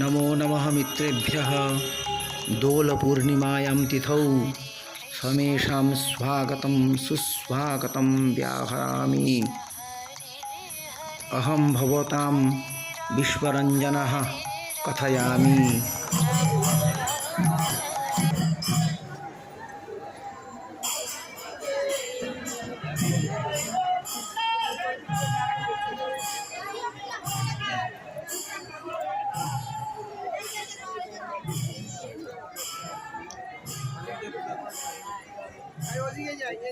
नमो नमः मित्रेभ्यः दोलपूर्णिमायां तिथौ समेषां स्वागतं सुस्वागतं व्याहरामि अहं भवतां विश्वरञ्जनः कथयामि आयो जी ये जाइए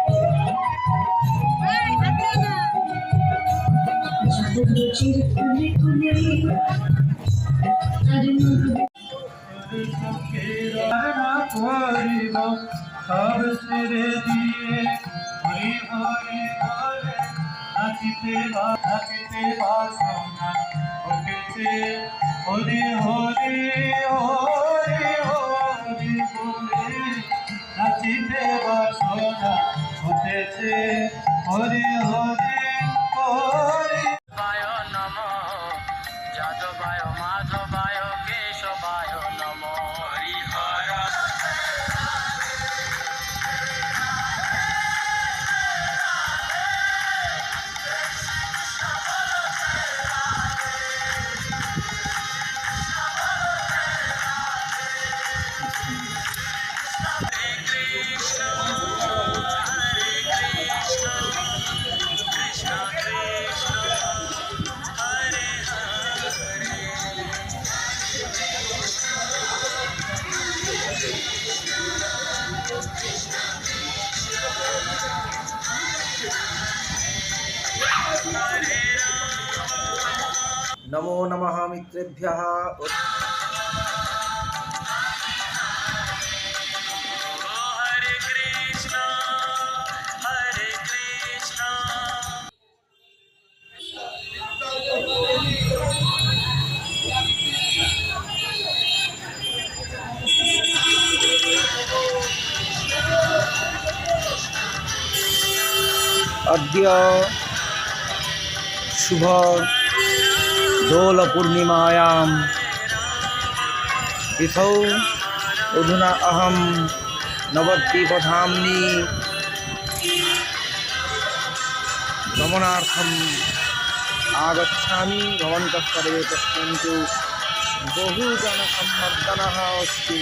সব ছেড়ে দিয়ে হরি হরি হরে নাচিতে নাচিতে বাসনা উঠেছে হরি হরি হরি হরি বলে নাচিতে বাসনা উঠেছে হরি হরি হরি যাদবায় মাধবায় কেশবায় নম হরিহর। কৃষ্ণ नमो नमः मित्रेभ्यः। अद्य शुभ दोलपूर्णिमायां तिथौ अधुना अहं नवद्वीपधाम्नि गमनार्थम् आगच्छामि भवन्तः सर्वे पश्यन्तु बहुजनसम्मर्दनः अस्ति